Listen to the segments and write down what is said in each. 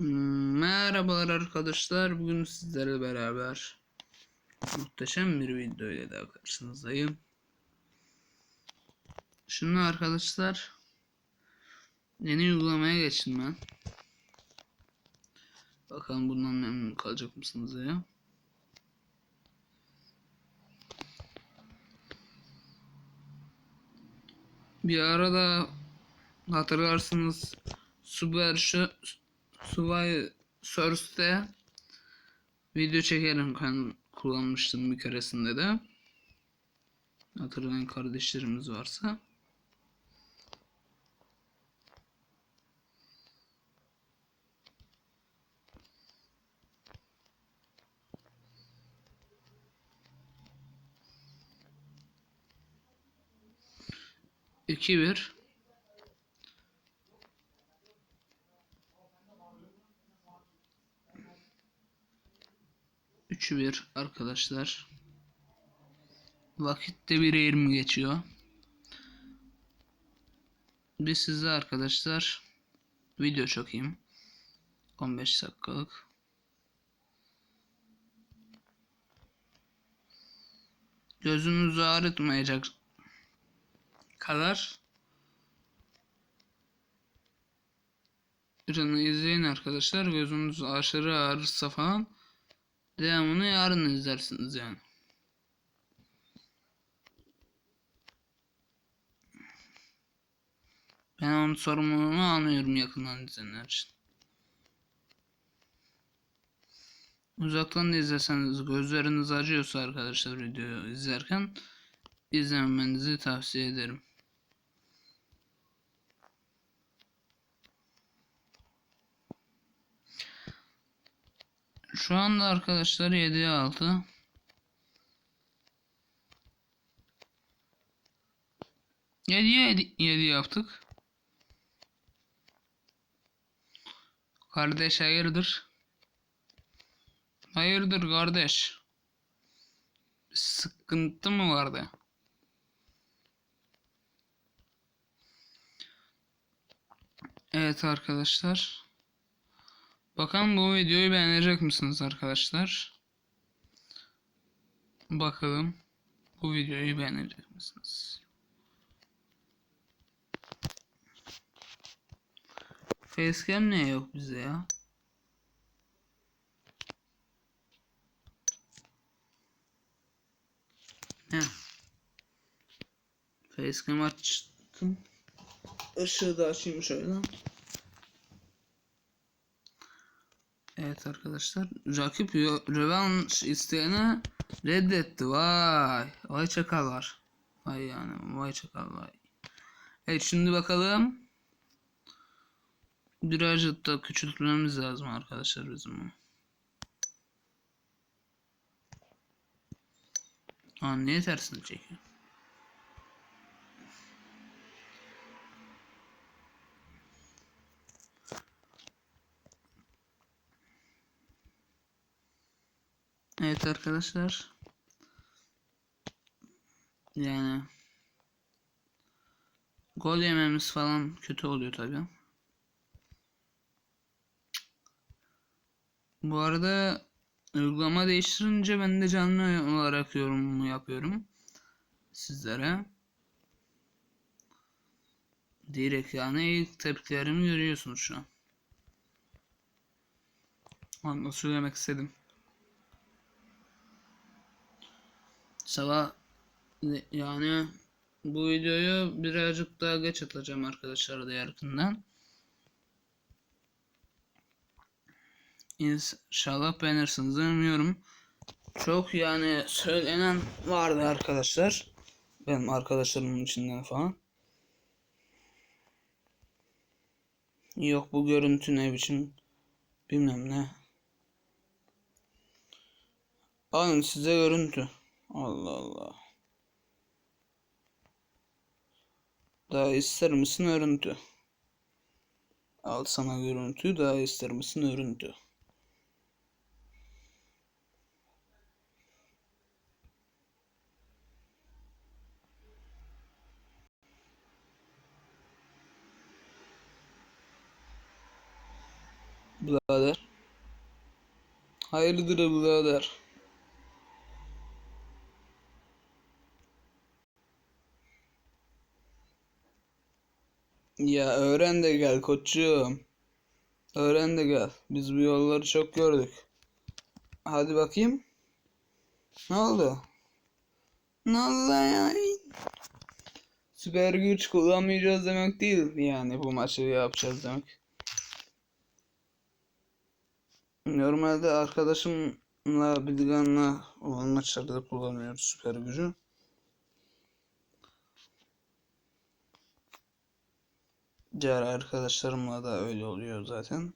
Merhabalar arkadaşlar. Bugün sizlerle beraber muhteşem bir video ile daha karşınızdayım. Şimdi arkadaşlar yeni uygulamaya geçtim ben. Bakalım bundan memnun kalacak mısınız ya? Bir arada hatırlarsınız Super Subway Surf'te video çekerim kullanmıştım bir keresinde de. Hatırlayan kardeşlerimiz varsa. İki bir. Üçü bir arkadaşlar. Vakitte 1'e 20 geçiyor. Biz size arkadaşlar video çekeyim. 15 dakikalık. Gözünüzü ağrıtmayacak kadar ürünü izleyin arkadaşlar. Gözünüz aşırı ağrırsa falan devamını yarın izlersiniz yani. Ben onun sorumluluğunu anlıyorum yakından izleyenler için. Uzaktan da izleseniz gözleriniz acıyorsa arkadaşlar videoyu izlerken izlememenizi tavsiye ederim. Şu anda arkadaşlar 7'ye 6. Yediye yedi, yaptık. Kardeş hayırdır? Hayırdır kardeş? Sıkıntı mı vardı? Evet arkadaşlar. Bakalım bu videoyu beğenecek misiniz arkadaşlar? Bakalım bu videoyu beğenecek misiniz? Facecam ne yok bize ya? Heh. Facecam açtım. Işığı da açayım şöyle. Evet arkadaşlar. Rakip rövanş isteyene reddetti. Vay. Vay çakal var. Vay yani. Vay çakal vay. Evet şimdi bakalım. Birazcık da küçültmemiz lazım arkadaşlar bizim. Aa niye tersini çekiyor? Evet arkadaşlar. Yani gol yememiz falan kötü oluyor tabi. Bu arada uygulama değiştirince ben de canlı olarak yorumumu yapıyorum sizlere. Direkt yani ilk tepkilerimi görüyorsunuz şu an. Onu söylemek istedim. Sabah yani bu videoyu birazcık daha geç atacağım arkadaşlar da yakından. İnşallah beğenirsiniz umuyorum. Çok yani söylenen vardı arkadaşlar. Benim arkadaşlarımın içinden falan. Yok bu görüntü ne biçim bilmem ne. Alın size görüntü. Allah Allah. Daha ister misin örüntü? Al sana görüntü. Daha ister misin örüntü? birader? Hayırdır birader? Ya öğren de gel koçum. Öğren de gel. Biz bu yolları çok gördük. Hadi bakayım. Ne oldu? Ne oldu ya? Süper güç kullanmayacağız demek değil yani bu maçı yapacağız demek. Normalde arkadaşımla Bilgan'la olan maçlarda kullanıyoruz süper gücü. Diğer arkadaşlarımla da öyle oluyor zaten.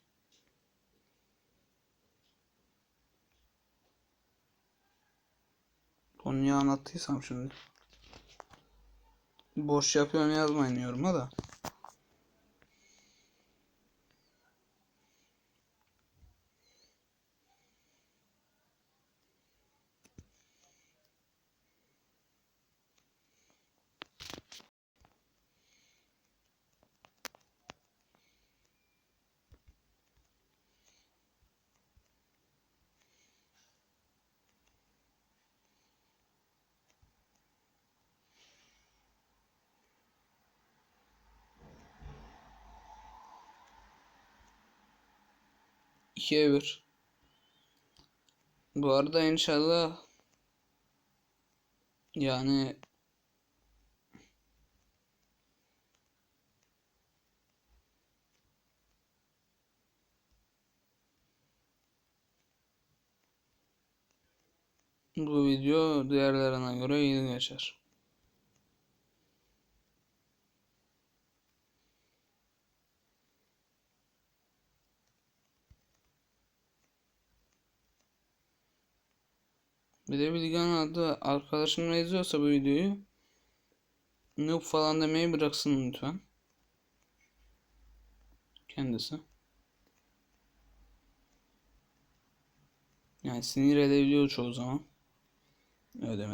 Niye anlattıysam şimdi. Boş yapıyorum yazmayın yoruma da. İkiye bir. Bu arada inşallah yani bu video diğerlerine göre iyi geçer. Bir de arkadaşım da izliyorsa bu videoyu noob falan demeyi bıraksın lütfen. Kendisi. Yani sinir edebiliyor çoğu zaman. Öyle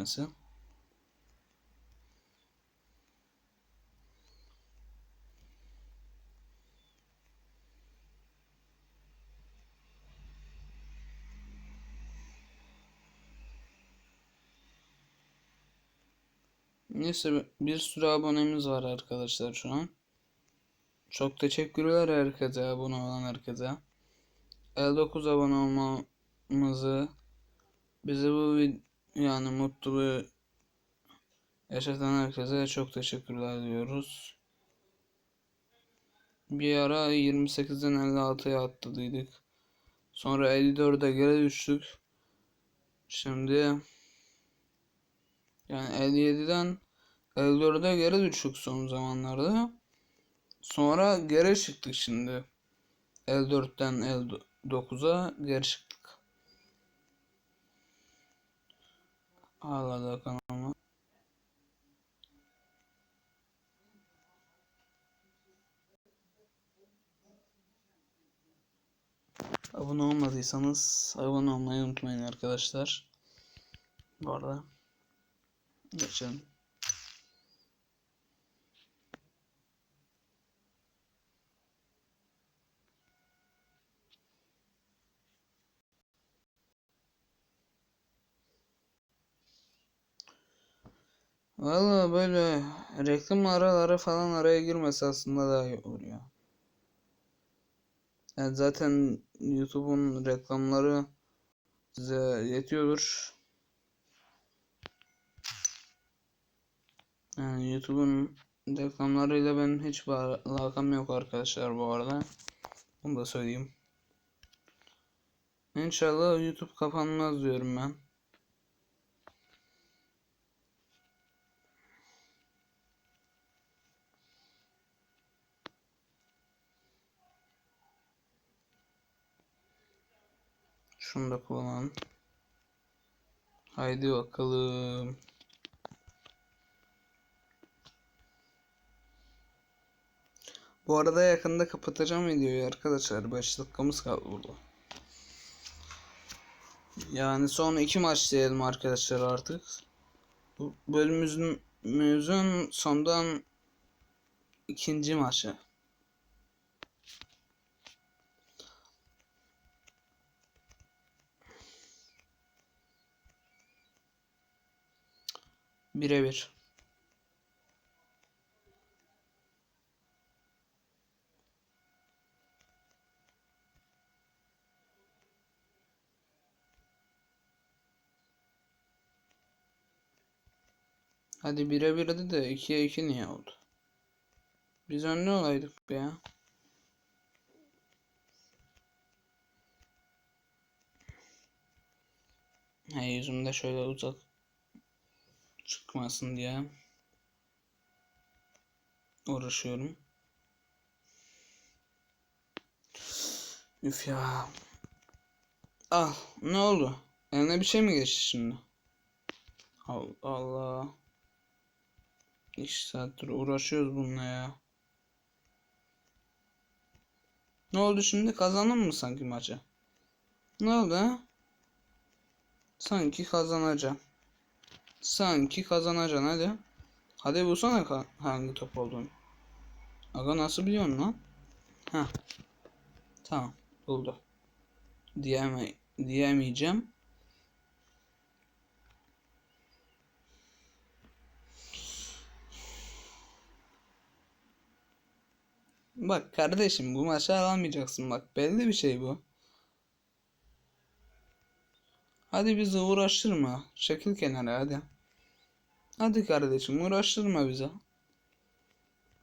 Neyse bir sürü abonemiz var arkadaşlar şu an. Çok teşekkürler herkese abone olan herkese. 59 abone olmamızı bizi bu yani mutluluğu yaşatan herkese çok teşekkürler diyoruz. Bir ara 28'den 56'ya atladıydık. Sonra 54'e geri düştük. Şimdi yani 57'den 54'e geri düştük son zamanlarda. Sonra geri çıktık şimdi. 54'ten 59'a geri çıktık. Hala da kanalıma. Abone olmadıysanız abone olmayı unutmayın arkadaşlar. Bu arada geçelim. Valla böyle reklam araları falan araya girmesi aslında daha iyi olur ya. Yani zaten YouTube'un reklamları size yetiyordur. Yani YouTube'un reklamlarıyla benim hiç alakam yok arkadaşlar bu arada. Bunu da söyleyeyim. İnşallah YouTube kapanmaz diyorum ben. Şunu da kullanalım. Haydi bakalım. Bu arada yakında kapatacağım videoyu arkadaşlar. 5 dakikamız kaldı burada. Yani son iki maç diyelim arkadaşlar artık. Bu bölümümüzün müzün sondan ikinci maçı. Birebir. Hadi bire birdi de ikiye iki niye oldu? Biz önde olaydık be ya. He yüzümde şöyle uzak çıkmasın diye uğraşıyorum. Üf ya. Ah ne oldu? Eline bir şey mi geçti şimdi? Allah Allah. İki saattir uğraşıyoruz bununla ya. Ne oldu şimdi? Kazandın mı sanki maçı? Ne oldu ha? Sanki kazanacağım. Sanki kazanacaksın hadi. Hadi bulsana hangi top olduğunu. Aga nasıl biliyorsun lan? Ha. Tamam buldu. Diyeme diyemeyeceğim. Bak kardeşim bu maçı alamayacaksın bak belli bir şey bu. Hadi bizi uğraştırma. Çekil kenara hadi. Hadi kardeşim uğraştırma bizi.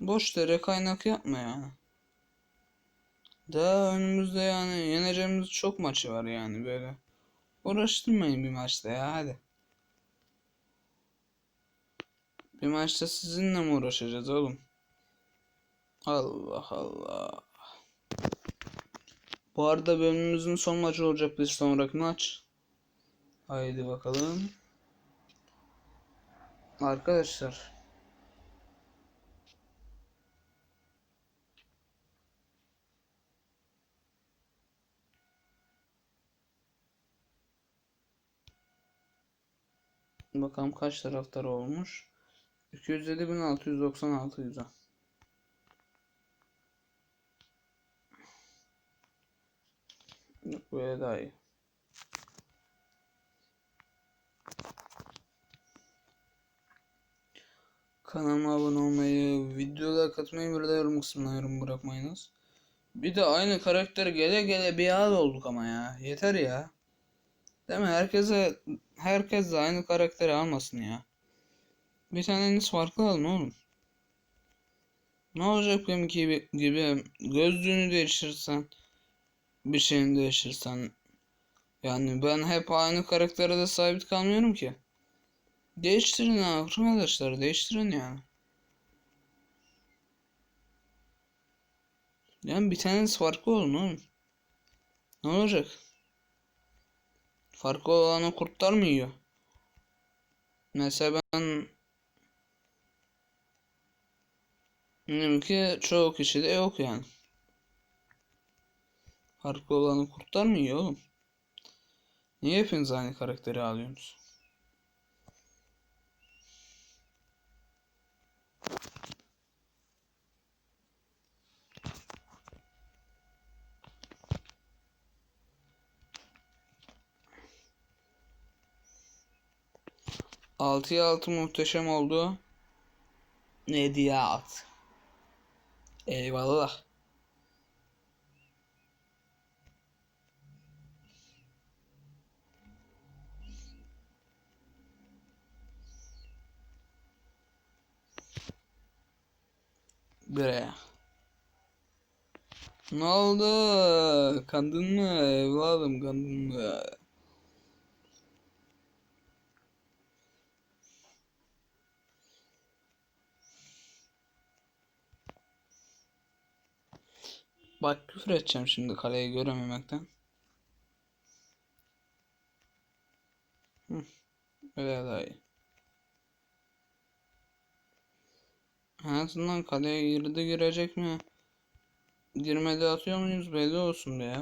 Boş yere kaynak yapma ya. Daha önümüzde yani yeneceğimiz çok maçı var yani böyle. Uğraştırmayın bir maçta ya hadi. Bir maçta sizinle mi uğraşacağız oğlum? Allah Allah. Bu arada bölümümüzün son maçı olacak bir sonraki maç. Haydi bakalım. Arkadaşlar. Bakalım kaç taraftar olmuş. 207.696 güzel. Böyle daha iyi. Kanalıma abone olmayı, videolara katmayı de yorum kısmına yorum bırakmayınız. Bir de aynı karakter gele gele bir hal olduk ama ya. Yeter ya. Değil mi? Herkese herkes de aynı karakteri almasın ya. Bir taneniz farklı alın oğlum. Ne olacak benim gibi, gibi gözlüğünü değiştirsen bir şeyini değiştirsen yani ben hep aynı karaktere de sabit kalmıyorum ki. Değiştirin arkadaşlar değiştirin yani. Yani bir taneniz farklı olun oğlum. Ne olacak? Farklı olanı kurtlar mı yiyor? Mesela ben Bilmiyorum ki çoğu kişide yok yani. Farklı olanı kurtlar mı yiyor oğlum? Niye hepiniz aynı karakteri alıyorsunuz? Altıya altı muhteşem oldu. Ne diye at. Eyvallah. Buraya. Ne oldu? Kandın mı evladım kandın mı? Bak küfür edeceğim şimdi kaleyi görememekten. Hı, öyle daha iyi. En azından kaleye girdi girecek mi? Girmedi atıyor muyuz belli olsun be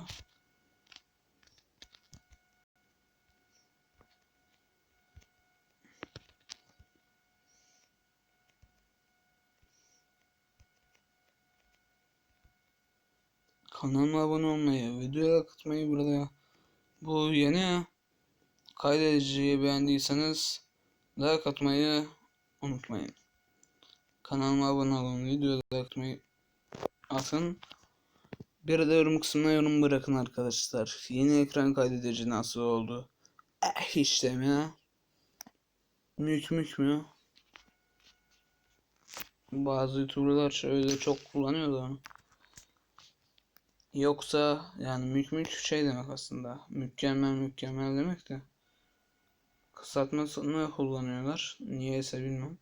Kanalıma abone olmayı, videoya katmayı burada. Bu yeni kaydediciyi beğendiyseniz like atmayı unutmayın. Kanalıma abone olun, videoyu atmayı atın. Bir de yorum kısmına yorum bırakın arkadaşlar. Yeni ekran kaydedici nasıl oldu? Eh işte mi? Mük mük mü? Bazı youtuberlar şöyle çok kullanıyor da onu. Yoksa yani mük mük şey demek aslında. Mükemmel mükemmel demek de. Kısaltmasını kullanıyorlar. Niyeyse bilmem.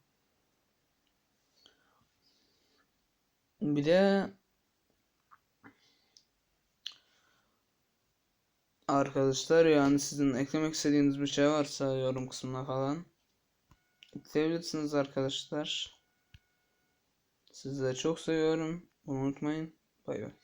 Bir de arkadaşlar yani sizin eklemek istediğiniz bir şey varsa yorum kısmına falan ekleyebilirsiniz arkadaşlar. Sizleri çok seviyorum. Unutmayın. Bay bay.